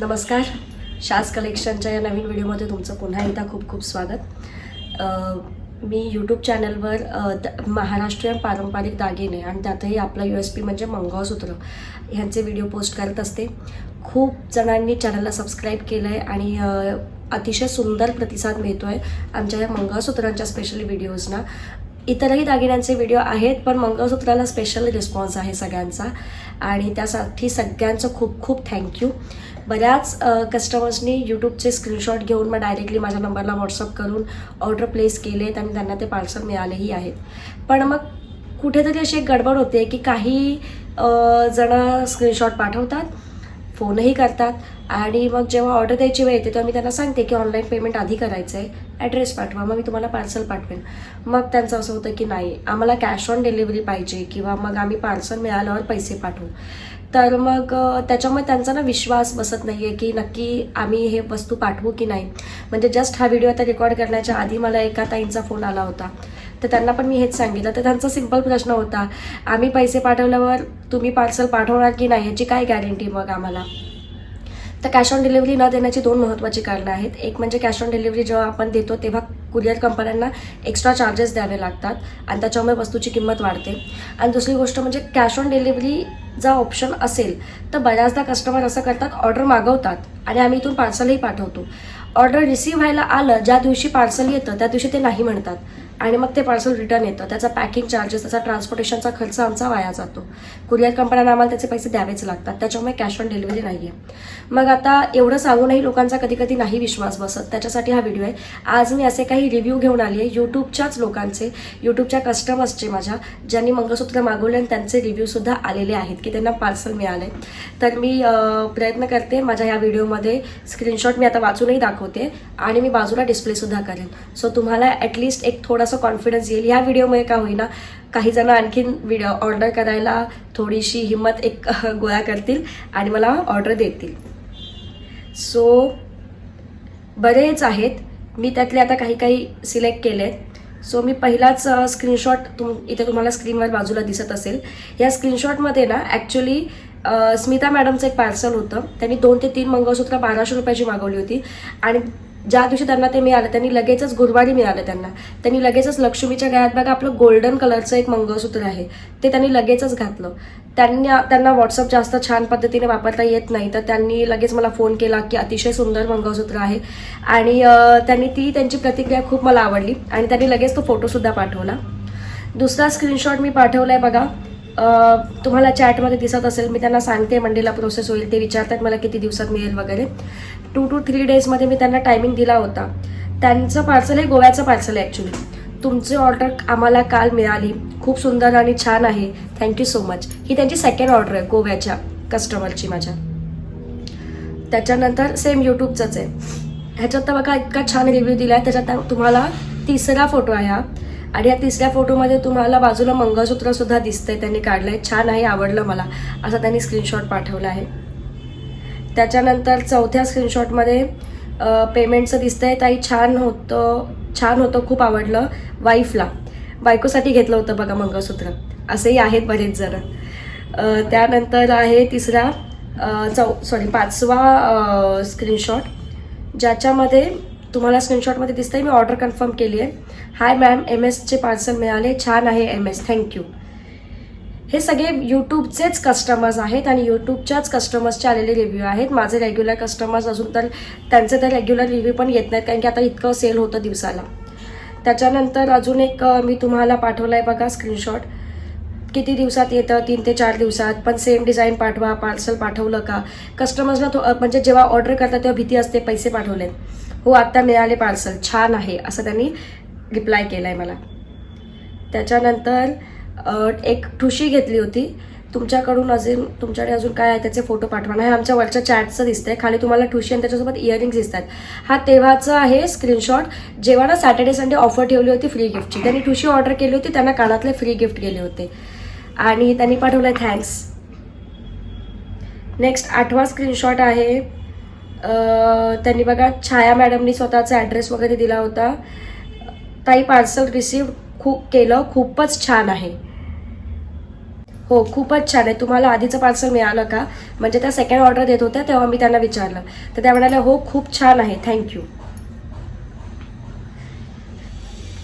नमस्कार. शास कलेक्शनच्या या नवीन व्हिडिओमध्ये तुमचं पुन्हा एकदा खूप खूप स्वागत. मी यूट्यूब चॅनलवर द- महाराष्ट्रीयन पारंपरिक दागिने आणि त्यातही आपला यू एस पी म्हणजे मंगळसूत्र ह्यांचे व्हिडिओ पोस्ट करत असते. खूप जणांनी चॅनलला सबस्क्राईब केलं आहे आणि अतिशय सुंदर प्रतिसाद मिळतो आहे आमच्या या मंगळसूत्रांच्या स्पेशली व्हिडिओजना इतरही दागिन्यांचे व्हिडिओ आहेत पण मंगळसूत्राला स्पेशल रिस्पॉन्स आहे सगळ्यांचा. आणि त्यासाठी सगळ्यांचं खूप खूप थँक्यू बऱ्याच कस्टमर्सनी यूट्यूबचे स्क्रीनशॉट घेऊन मग डायरेक्टली माझ्या नंबरला व्हॉट्सअप करून ऑर्डर प्लेस केलेत आणि त्यांना ते पार्सल मिळालेही आहेत. पण मग कुठेतरी अशी एक गडबड होते की काही जण स्क्रीनशॉट पाठवतात फोनही करतात आणि मग जेव्हा ऑर्डर द्यायची वेळ येते तेव्हा मी त्यांना सांगते की ऑनलाईन पेमेंट आधी करायचं आहे ॲड्रेस पाठवा मग मी तुम्हाला पार्सल पाठवेन. मग त्यांचं असं होतं की नाही आम्हाला कॅश ऑन डिलिव्हरी पाहिजे किंवा मग आम्ही पार्सल मिळाल्यावर पैसे पाठवू. तर मग त्याच्यामुळे त्यांचा ना विश्वास बसत नाही आहे की नक्की आम्ही हे वस्तू पाठवू की नाही. म्हणजे जस्ट हा व्हिडिओ आता रेकॉर्ड करण्याच्या आधी मला एका ताईंचा फोन आला होता. तर त्यांना पण मी हेच सांगितलं. तर त्यांचा सिंपल प्रश्न होता आम्ही पैसे पाठवल्यावर तुम्ही पार्सल पाठवणार की नाही? याची काय गॅरंटी मग आम्हाला? तर कॅश ऑन डिलिव्हरी न देण्याची दोन महत्त्वाची कारणं आहेत. एक म्हणजे कॅश ऑन डिलिव्हरी जेव्हा आपण देतो तेव्हा कुरिअर कंपन्यांना एक्स्ट्रा चार्जेस द्यावे लागतात आणि त्याच्यामुळे वस्तूची किंमत वाढते. आणि दुसरी गोष्ट म्हणजे कॅश ऑन डिलिव्हरी जर ऑप्शन असेल तर बऱ्याचदा कस्टमर असं करतात ऑर्डर मागवतात आणि आम्ही इथून पार्सलही पाठवतो. ऑर्डर रिसीव्ह व्हायला आलं ज्या दिवशी पार्सल येतं त्या दिवशी ते नाही म्हणतात. आणि मग ते पार्सल रिटर्न येतं. त्याचा पॅकिंग चार्जेस त्याचा ट्रान्सपोर्टेशनचा खर्च आमचा वाया जातो. कुरिअर कंपन्यांना आम्हाला त्याचे पैसे द्यावेच लागतात. त्याच्यामुळे कॅश ऑन डिलिव्हरी नाही आहे मग आता एवढं सांगूनही लोकांचा कधी कधी नाही विश्वास बसत. त्याच्यासाठी हा व्हिडिओ आहे. आज मी असे काही रिव्ह्यू घेऊन आली आहे. यूट्यूबच्याच लोकांचे यूट्यूबच्या कस्टमर्सचे माझ्या ज्यांनी मंगळसूत्र मागवले आणि त्यांचे रिव्ह्यूसुद्धा आलेले आहेत की त्यांना पार्सल मिळाले. तर मी प्रयत्न करते माझ्या या व्हिडिओमध्ये स्क्रीनशॉट मी आता वाचूनही दाखवते आणि मी बाजूला डिस्प्लेसुद्धा करेन. सो तुम्हाला ॲटलिस्ट एक असं कॉन्फिडन्स येईल. ह्या व्हिडिओमुळे का होईना काही जण आणखीन व्हिडिओ ऑर्डर करायला थोडीशी हिंमत एक गोळा करतील आणि मला ऑर्डर देतील. सो बरेच आहेत. मी त्यातले आता काही काही सिलेक्ट केले सो मी पहिलाच स्क्रीनशॉट तुम इथे तुम्हाला स्क्रीनवर बाजूला दिसत असेल. या स्क्रीनशॉटमध्ये ना ॲक्च्युली स्मिता मॅडमचं एक पार्सल होतं. त्यांनी दोन ते तीन मंगळसूत्र बाराशे रुपयाची मागवली होती. आणि ज्या दिवशी त्यांना ते मिळालं त्यांनी लगेचच गुरुवारी मिळालं त्यांना. त्यांनी लगेचच लक्ष्मीच्या गळ्यात बघा आपलं गोल्डन कलरचं एक मंगळसूत्र आहे. ते त्यांनी लगेचच घातलं. त्यांनी त्यांना व्हॉट्सअप जास्त छान पद्धतीने वापरता येत नाही. तर त्यांनी लगेच मला फोन केला की अतिशय सुंदर मंगळसूत्र आहे. आणि त्यांनी ती त्यांची प्रतिक्रिया खूप मला आवडली. आणि त्यांनी लगेच तो फोटोसुद्धा पाठवला. दुसरा स्क्रीनशॉट मी पाठवला आहे बघा तुम्हाला चॅटमध्ये दिसत असेल. मी त्यांना सांगते मंडेला प्रोसेस होईल ते विचारतात मला किती दिवसात मिळेल वगैरे. टू टू थ्री डेजमध्ये मी त्यांना टायमिंग दिला होता. त्यांचं पार्सल आहे गोव्याचं पार्सल आहे ॲक्च्युली तुमची ऑर्डर आम्हाला काल मिळाली. खूप सुंदर आणि छान आहे. थँक्यू सो मच ही त्यांची सेकंड ऑर्डर आहे गोव्याच्या कस्टमरची माझ्या. त्याच्यानंतर सेम यूट्यूबचंच आहे. ह्याच्यात तर बघा इतका छान रिव्ह्यू दिला आहे त्याच्यात तुम्हाला तिसरा फोटो आहे हा. आणि या तिसऱ्या फोटोमध्ये तुम्हाला बाजूला मंगळसूत्रसुद्धा दिसतंय. त्यांनी काढलं आहे छान आहे आवडलं मला. असं त्यांनी स्क्रीनशॉट पाठवला आहे. त्याच्यानंतर चौथ्या स्क्रीनशॉटमध्ये पेमेंटचं दिसतं आहे ताई छान होतं छान होतं खूप आवडलं. वाईफला बायकोसाठी घेतलं होतं बघा मंगळसूत्र. असेही आहेत बरेच जण. त्यानंतर आहे तिसरा चौ सॉरी पाचवा स्क्रीनशॉट ज्याच्यामध्ये तुम्हाला स्क्रीनशॉटमध्ये दिसतंय मी ऑर्डर कन्फर्म केली आहे हाय मॅम एम एसचे पार्सल मिळाले. छान आहे एम एस थँक्यू हे सगळे यूट्यूबचेच कस्टमर्स आहेत आणि यूट्यूबच्याच कस्टमर्सचे आलेले रिव्ह्यू आहेत. माझे रेग्युलर कस्टमर्स अजून तर त्यांचे तर रेग्युलर रिव्ह्यू पण येत नाहीत कारण की आता इतकं सेल होतं दिवसाला. त्याच्यानंतर अजून एक मी तुम्हाला पाठवला आहे बघा स्क्रीनशॉट किती दिवसात येतं? तीन ते चार दिवसात. पण सेम डिझाईन पाठवा पार्सल पाठवलं का? कस्टमर्सला तो म्हणजे जेव्हा ऑर्डर करतात तेव्हा भीती असते पैसे पाठवले हो आत्ता मिळाले पार्सल छान आहे असं त्यांनी रिप्लाय केला आहे मला. त्याच्यानंतर एक ठुशी घेतली होती. तुमच्याकडून अजून तुमच्याकडे अजून काय आहे त्याचे फोटो पाठवा. हे आमच्या वरच्या चॅटचं दिसतंय. खाली तुम्हाला ठुशी आणि त्याच्यासोबत इयरिंग्स दिसतात. हा तेव्हाचं आहे स्क्रीनशॉट जेव्हा ना सॅटर्डे संडे ऑफर ठेवली होती फ्री गिफ्टची त्यांनी ठुशी ऑर्डर केली होती त्यांना कानातले फ्री गिफ्ट गेले होते. आणि त्यांनी पाठवलं थँक्स नेक्स्ट आठवा स्क्रीनशॉट आहे. त्यांनी बघा छाया मॅडमनी स्वतःचा ॲड्रेस वगैरे दिला होता. ताई पार्सल रिसीव्ह खूप केलं. खूपच छान आहे. हो खूपच छान आहे. तुम्हाला आधीचं पार्सल मिळालं का? म्हणजे त्या सेकंड ऑर्डर देत होत्या तेव्हा मी त्यांना विचारलं. तर त्या म्हणाल्या हो खूप छान आहे. थँक्यू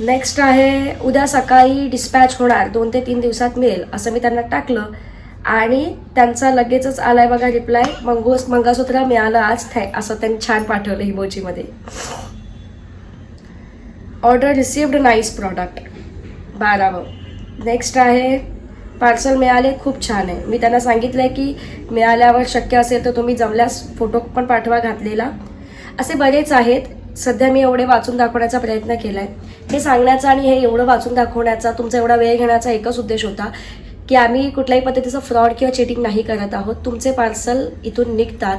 नेक्स्ट आहे उद्या सकाळी डिस्पॅच होणार. दोन ते तीन दिवसात मिळेल असं मी त्यांना टाकलं. आणि त्यांचा लगेचच आलाय बघा रिप्लाय मंगोस मंगळसूत्र मिळालं आज. थॅ असं त्यांनी छान पाठवलं हिमोजीमध्ये ऑर्डर रिसिव्ड नाईस प्रॉडक्ट बारावं. नेक्स्ट आहे पार्सल मिळाले खूप छान आहे. मी त्यांना सांगितलं आहे की मिळाल्यावर शक्य असेल तर तुम्ही जमल्यास फोटो पण पाठवा घातलेला. असे बरेच आहेत. सध्या मी एवढे वाचून दाखवण्याचा प्रयत्न केला आहे हे सांगण्याचा आणि हे एवढं वाचून दाखवण्याचा तुमचा एवढा वेळ घेण्याचा एकच उद्देश होता. की आम्ही कुठल्याही पद्धतीचं फ्रॉड किंवा चेटिंग नाही करत आहोत. तुमचे पार्सल इथून निघतात.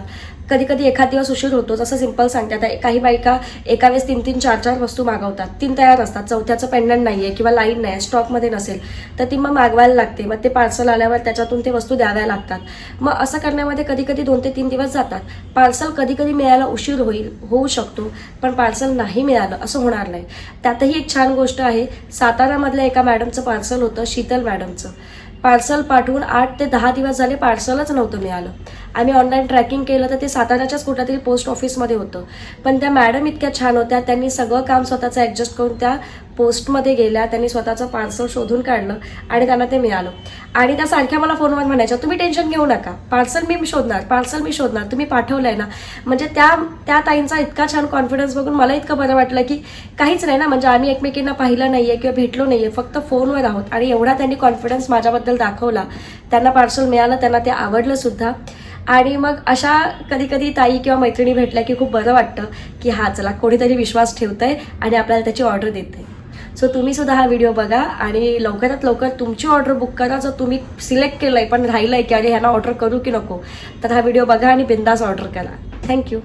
कधी कधी एखाद दिवस उशीर होतो. जसं सिंपल सांगते आता काही बायका एका वेळेस तीन तीन चार चार वस्तू मागवतात. तीन तयार असतात. चौथ्याचं पेंडंट नाही आहे किंवा लाईन नाही आहे स्टॉकमध्ये नसेल तर ती मग मागवायला लागते. मग ते पार्सल आल्यावर त्याच्यातून ते वस्तू द्याव्या लागतात. मग असं करण्यामध्ये कधी कधी दोन ते तीन दिवस जातात. पार्सल कधी कधी मिळायला उशीर होईल होऊ शकतो पण पार्सल नाही मिळालं असं होणार नाही. त्यातही एक छान गोष्ट आहे सातारामधल्या एका मॅडमचं पार्सल होतं शीतल मॅडमचं पार्सल पाठवून आठ ते दहा दिवस झाले पार्सलच नव्हतं मिळालं. आम्ही ऑनलाईन ट्रॅकिंग केलं तर ते साताऱ्याच्याच कुठल्यातरी पोस्ट ऑफिसमध्ये होतं. पण त्या मॅडम इतक्या छान होत्या त्यांनी सगळं काम स्वतःचं ॲडजस्ट करून त्या पोस्टमध्ये गेल्या त्यांनी स्वतःचं पार्सल शोधून काढलं आणि त्यांना ते मिळालं. आणि त्या सारख्या मला फोनवर म्हणायच्या तुम्ही टेन्शन घेऊ नका. पार्सल मी शोधणार पार्सल मी शोधणार तुम्ही पाठवलंय ना. म्हणजे त्या त्या ताईंचा इतका छान कॉन्फिडन्स बघून मला इतकं बरं वाटलं की काहीच नाही ना म्हणजे आम्ही एकमेकींना पाहिलं नाहीये किंवा भेटलो नाहीये फक्त फोनवर आहोत. आणि एवढा त्यांनी कॉन्फिडन्स माझ्याबद्दल दाखवला. त्यांना पार्सल मिळालं त्यांना ते आवडलं सुद्धा. आणि मग अशा कधी कधी ताई किंवा मैत्रिणी भेटल्या की खूप बरं वाटतं की हा चला कोणीतरी विश्वास ठेवतंय आणि आपल्याला त्याची ऑर्डर देते सो तुम्ही सुद्धा हा व्हिडिओ बघा आणि लवकरात लवकर तुमची ऑर्डर बुक करा जर तुम्ही सिलेक्ट केलं आहे पण राहिलं आहे की अरे ह्यांना ऑर्डर करू की नको तर हा व्हिडिओ बघा आणि बिंदास ऑर्डर करा. थँक्यू